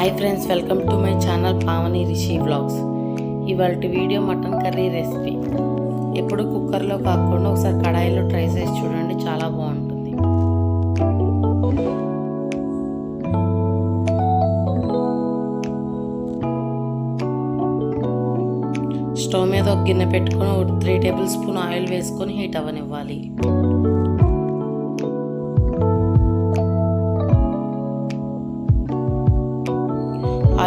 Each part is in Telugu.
Hi friends welcome to my channel Pavani Rishi vlogs ఇవాళ వీడియో మటన్ కర్రీ రెసిపీ ఎప్పుడు కుక్కర్లో కాకుండా ఒకసారి కడాయిలో ట్రై చేసి చూడండి చాలా బాగుంటుంది. స్టవ్ మీద ఒక గిన్నె పెట్టుకొని ఒక త్రీ టేబుల్ స్పూన్ ఆయిల్ వేసుకొని హీట్ అవ్వనివ్వాలి.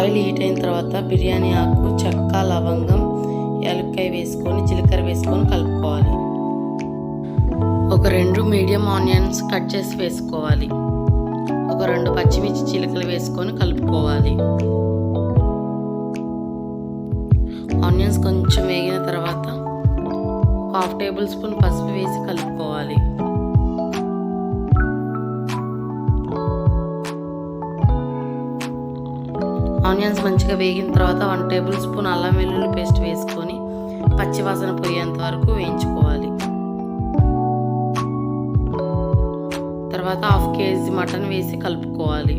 ఆయిల్ హీట్ అయిన తర్వాత బిర్యానీ ఆకు చెక్క లవంగం యాలక్కాయ వేసుకొని జీలకర్ర వేసుకొని కలుపుకోవాలి. ఒక రెండు మీడియం ఆనియన్స్ కట్ చేసి వేసుకోవాలి. ఒక రెండు పచ్చిమిర్చి చిలకలు వేసుకొని కలుపుకోవాలి. ఆనియన్స్ కొంచెం వేగిన తర్వాత హాఫ్ టేబుల్ స్పూన్ పసుపు వేసి కలుపుకోవాలి. ఆనియన్స్ మంచిగా వేగిన తర్వాత వన్ టేబుల్ స్పూన్ అల్లం వెల్లుల్లి పేస్ట్ వేసుకొని పచ్చివాసన పోయేంత వరకు వేయించుకోవాలి. తర్వాత హాఫ్ కేజీ మటన్ వేసి కలుపుకోవాలి.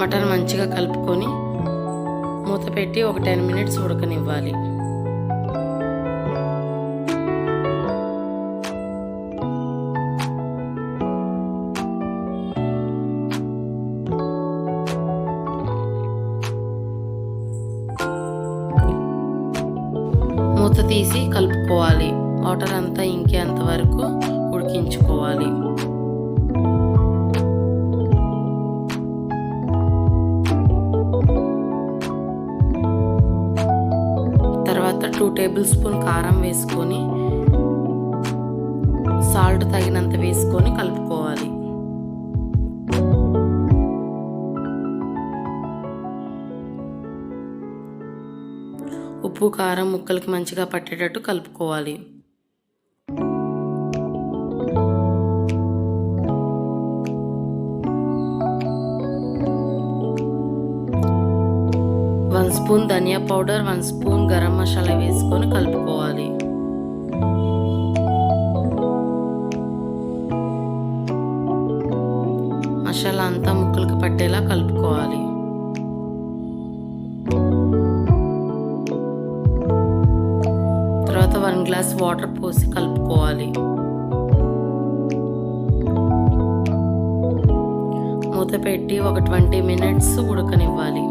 మటన్ మంచిగా కలుపుకొని మూత పెట్టి ఒక టెన్ మినిట్స్ ఉడకనివ్వాలి. మూత తీసి కలుపుకోవాలి. వాటర్ అంతా ఇంకేంత వరకు ఉడికించుకోవాలి. తర్వాత టూ టేబుల్ స్పూన్ కారం వేసుకొని సాల్ట్ తగినంత వేసుకొని కలుపుకోవాలి. ఉప్పు కారం ముక్కలకి మంచిగా పట్టేటట్టు కలుపుకోవాలి. One spoon dhania powder one spoon garam masala వేసుకొని కలుపుకోవాలి. మసాలా అంతా ముక్కలకి పట్టేలా కలుపుకోవాలి. వన్ గ్లాస్ వాటర్ పోసి కలుపుకోవాలి. మూత పెట్టి ఒక ట్వంటీ మినిట్స్ ఉడకనివ్వాలి.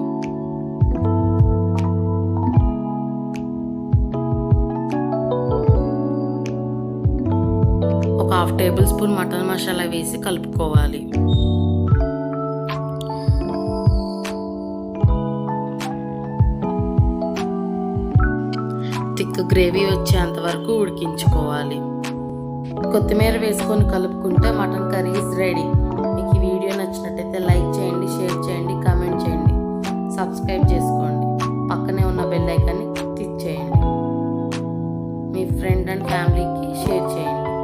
ఒక half tablespoon mutton masala వేసి కలుపుకోవాలి. థిక్ గ్రేవీ వచ్చేంత వరకు ఉడికించుకోవాలి. కొత్తిమీర వేసుకొని కలుపుకుంటే మటన్ కర్రీ ఇస్ రెడీ మీకు ఈ వీడియో నచ్చినట్టయితే లైక్ చేయండి షేర్ చేయండి కామెంట్ చేయండి. సబ్స్క్రైబ్ చేసుకోండి. పక్కనే ఉన్న బెల్ ఐకాన్ని క్లిక్ చేయండి. మీ ఫ్రెండ్ అండ్ ఫ్యామిలీకి షేర్ చేయండి.